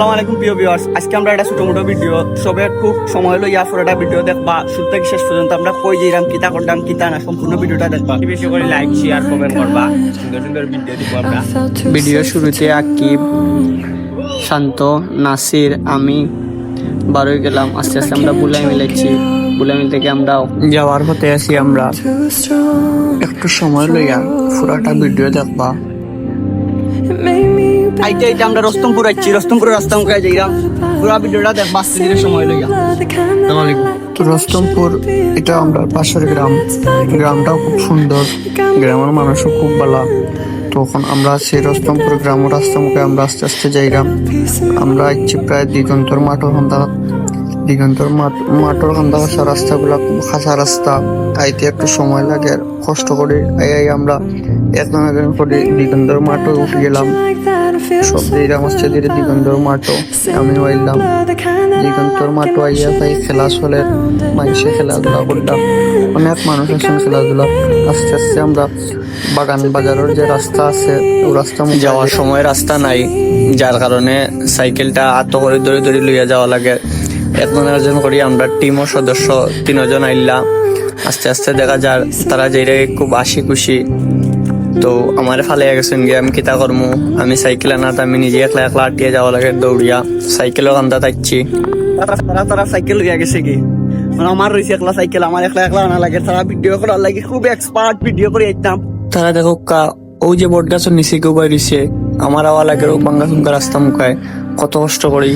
আসসালামু আলাইকুম প্রিয় ভিউয়ার্স আজকে আমরা একটা ছোট মোটো ভিডিও সবে খুব সময় হলো ইয়ার পর একটা ভিডিও দেখবা। শুরু থেকে শেষ পর্যন্ত আমরা কই যাইরাম কিতা করতাম কিতা না সম্পূর্ণ ভিডিওটা দেখবা। বেশি করে লাইক শেয়ার কমেন্ট করবা। সুন্দর সুন্দর ভিডিও দিব আমরা। ভিডিও শুরুতে আকিব শান্ত নাসির আমি বারোই গেলাম। আস্তে আস্তে আমরা বুলাই মিলাইছি। বুলাই থেকে আমরা যাওয়ার পথে আছি আমরা। একটু সময় লইয়া পুরাটা ভিডিও দেখবা। আইতে আইতে আমরা রস্তমপুর আইছি, রস্তমপুরের রাস্তা মুখে যাইরাম পুরা ভিডিওটা দেখবা আস্তে ধীরে সময় লইয়া। রস্তমপুর, এটা আমরা পাশের গ্রাম। গ্রামটাও খুব সুন্দর। গ্রামের মানুষও খুব ভালো তখন আমরা সেই রস্তমপুর গ্রাম রাস্তা মুখে আমরা আস্তে আস্তে যাইলাম। আমরা ইচ্ছি প্রায় দিগন্তর মাঠর খান্দা দিগন্তর মাঠ মাঠর আসা রাস্তাগুলা খুব খাসা রাস্তা। আইতে একটু সময় লাগে কষ্ট করে আই আমরা একজন একজন করে দিগন্তর মাঠও উঠে গেলাম। হচ্ছে ধীরে দিগন্তর মাঠও আমি হইলাম দিগন্তর মাঠও আইয়া তাই খেলা চলে মানুষে খেলাধুলা করলাম। অনেক মানুষ আছেন খেলাধুলা। আস্তে আস্তে আমরা বাগান বাজারের যে রাস্তা আছে ও রাস্তা যাওয়ার সময় রাস্তা নাই যার কারণে সাইকেলটা আত করে ধরে ধরে লইয়া যাওয়া লাগে। একজন একজন করি আমরা টিমও সদস্য তিনজন আইলা। আস্তে আস্তে দেখা যার তারা যেটা খুব আশি খুশি। তো আমার ফালে গেছেন গিয়ে আমি কিতা করমু? আমি সাইকেল আনাত আমি নিজে একলা একলা আটিয়ে যাওয়া লাগে দৌড়িয়া। সাইকেলও কান্দা থাকছি। তারা তারা সাইকেল লইয়া গেছে কি মানে আমার রয়েছে একলা সাইকেল আমার একলা একলা আনা লাগে। তারা ভিডিও করার লাগে খুব এক্সপার্ট ভিডিও করে যেতাম তারা দেখো কা ও যে বট গাছের নিচে কেউ বাইরেছে আমার আওয়া লাগে ও বাঙ্গা সুঙ্গা রাস্তা মুখায়। কত কষ্ট করি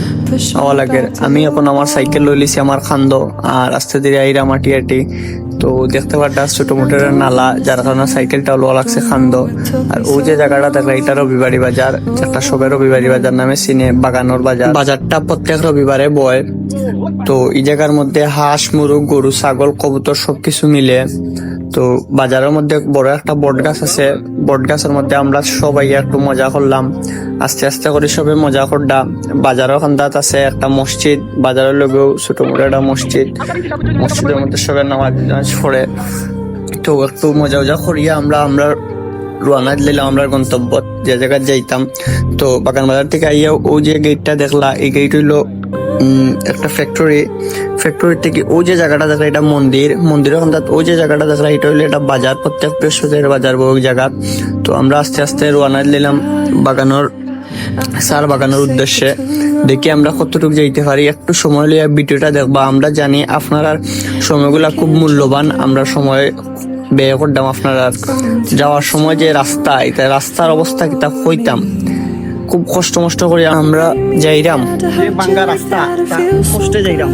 আওয়া লাগে। আমি এখন আমার সাইকেল লই লিছি আমার খান্দ আর আস্তে ধীরে আইরা মাটি আটি তো দেখতে পারটা ছোট মোটের নালা, যার কারণে সাইকেলটা লো লাগছে খান্দ। আর ও যে জায়গাটা দেখলে এটা রবিবাড়ি বাজার একটা সবের রবিবাড়ি বাজার নামে চিনে বাগানোর বাজার। বাজারটা প্রত্যেক রবিবারে বয়। তো এই জায়গার মধ্যে হাঁস, মুরগ, গরু, ছাগল, কবুতর সবকিছু মিলে। তো বাজারের মধ্যে বড় একটা বট গাছ আছে। বট গাছের মধ্যে আমরা সবাই একটু মজা করলাম। আস্তে আস্তে করে সবাই মজা করলাম বাজারও খান্দাত আছে, একটা মসজিদ, বাজারের লগেও ছোট মোটো একটা মসজিদ। মসজিদের মধ্যে সবাই নামাজ পড়ে। তো একটু মজা মজা করিয়া আমরা আমরা রোয়ানা দিলাম আমরা গন্তব্য যে জায়গায় যাইতাম। তো বাগান বাজার থেকে আইয়া ও যে গেটটা দেখলা, এই গেট হইল একটা ফ্যাক্টরি ফ্যাক্টরি থেকে ও যে জায়গাটা দেখলা এটা মন্দির, মন্দিরের ওখান ও যে জায়গাটা দেখলা এটা হইল এটা বাজার, প্রত্যেক বৃহস্পতিবার বাজার বড় জায়গা। তো আমরা আস্তে আস্তে রোয়ানা দিলাম বাগানোর, সার বাগানোর উদ্দেশ্যে। দেখি আমরা কতটুকু যাইতে পারি, একটু সময় লইয়া ভিডিওটা দেখবা আমরা জানি আপনার সময়গুলা খুব মূল্যবান, আমরা সময় ব্যয় করতাম আপনারা যাওয়ার সময় যে রাস্তা এটা রাস্তার অবস্থা কিতা কইতাম। খুব কষ্ট মষ্ট করে আমরা যাইরাম। বাঙ্গা রাস্তা কষ্টে যাইরাম।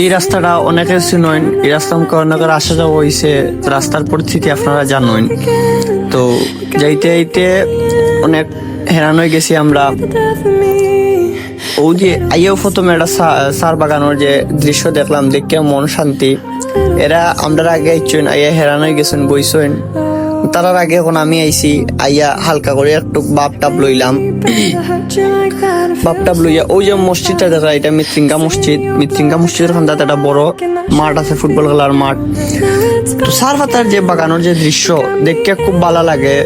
এই রাস্তাটা অনেকের চিনইন, এই রাস্তা মুখে অনেকের আসা যাওয়া হয়েছে রাস্তার পরিস্থিতি আপনারা জানেন তো যাইতে যাইতে অনেক হেরান হয়ে গেছি আমরা। ও যে আইয়াও প্রথমে একটা সার বাগানোর যে দৃশ্য দেখলাম দেখে মন শান্তি। এরা আমরা আগে আইছেন আইয়া হেরান হয়ে গেছেন বইছেন তারার আগে এখন আমি আইছি, আইয়া হালকা করে একটু বাপ টাপ লইলাম। বাপ টাপ লইয়া ওই যে মসজিদটা দেখা এটা মৃত্যিঙ্গা মসজিদ। মৃত্যিঙ্গা মসজিদের খান্দাতে একটা বড় মাঠ আছে, ফুটবল খেলার মাঠ। তো সার পাতার যে বাগানোর যে দৃশ্য, দেখতে খুব ভালো লাগে।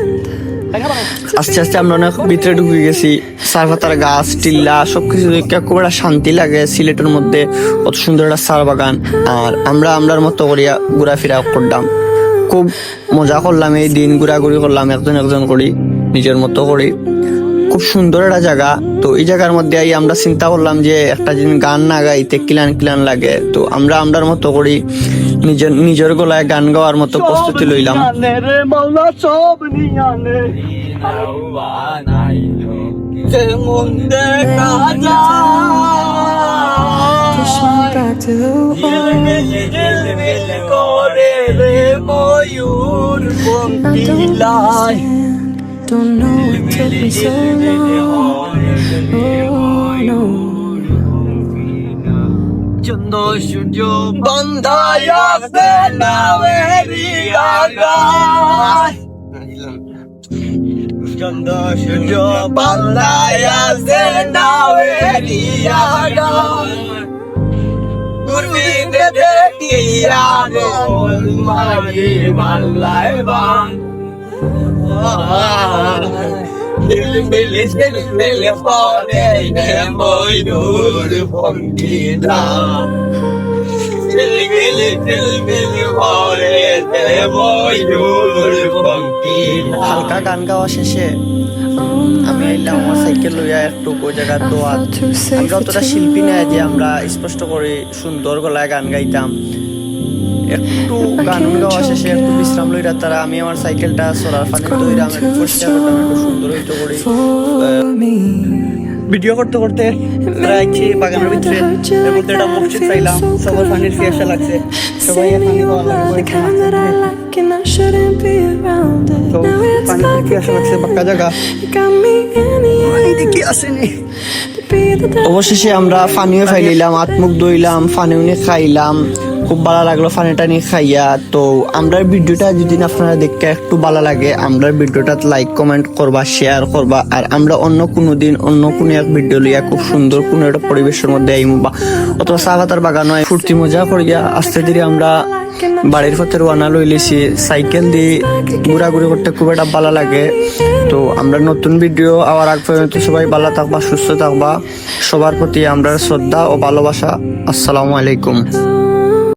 আস্তে আস্তে আমরা অনেক ভিতরে ঢুকে গেছি। সার পাতার গাছ টিল্লা সবকিছু দেখে খুব একটা শান্তি লাগে সিলেটের মধ্যে। কত সুন্দর একটা সার বাগান। আর আমরা আমরার মতো করিয়া ঘোরাফেরা করলাম খুব মজা করলাম এই দিন ঘোরাঘুরি করলাম একজন একজন করি নিজের মতো করি খুব সুন্দর একটা জায়গা তো এই জায়গার মধ্যে আই আমরা চিন্তা করলাম যে একটা দিন গান না গাইতে কিলান কিলান লাগে তো আমরা আমরার মতো করি নিজের নিজের গলায় গান গাওয়ার মতো প্রস্তুতি লইলাম রে ময়ূর পঙ্কিলায় Don't know it took me so long. Oh no. Chanda সূর্য বন্ধায় আছে নামেরি আগায় চন্দ সূর্য বন্ধায় আছে আগায় গুরবিনে দেখিয়া মন মাগি মাল্লায় বান। ঝিলমিলি ঝিলমিলি পরে ময়ূর পঙ্কিলা ঝিলমিলি ঝিলমিলি পরে ময়ূর পঙ্কিলা হালকা গান গাওয়া শেষে আমি এলাম, আমার সাইকেল লইয়া একটু ওই জায়গার দোয়াত আমরা অতটা শিল্পী নয় যে আমরা স্পষ্ট করে সুন্দর গলায় গান গাইতাম। একটু গান গাওয়া শেষে একটু বিশ্রাম লইরা তারা আমি আমার সাইকেলটা ফানে তৈরি আমি একটু সুন্দর হইতে করি। ভিডিও করতে করতে আইছি বাগানের ভিতরে এর মধ্যে একটা মসজিদ পাইলাম। সবার পানির পিয়াসা লাগছে। সবাই পানি be the অবশেষে আমরা পানিও খাইলাম আত্মুখ দইলাম পানিও নিয়ে খাইলাম। খুব ভালো লাগল পানিটা নিয়ে খাইয়া। তো আমরা ভিডিওটা যদি আপনারা দেখতে একটু ভালো লাগে আমরা ভিডিওটা লাইক কমেন্ট করবা শেয়ার করবা। আর আমরা অন্য কোনো দিন, অন্য কোনো এক ভিডিও লইয়া খুব সুন্দর কোনো একটা পরিবেশের মধ্যে আইমু বা অথবা চা পাতার বাগান হয়, ফুর্তি মজা করিয়া আস্তে ধীরে আমরা বাড়ির পথে লই লিছি সাইকেল দিয়ে ঘোরাঘুরি করতে খুব একটা ভালো লাগে। তো আমরা নতুন ভিডিও আবার আগ পর্যন্ত সবাই ভালো থাকবা, সুস্থ থাকবা। সবার প্রতি আমরা শ্রদ্ধা ও ভালোবাসা। আসসালামু আলাইকুম।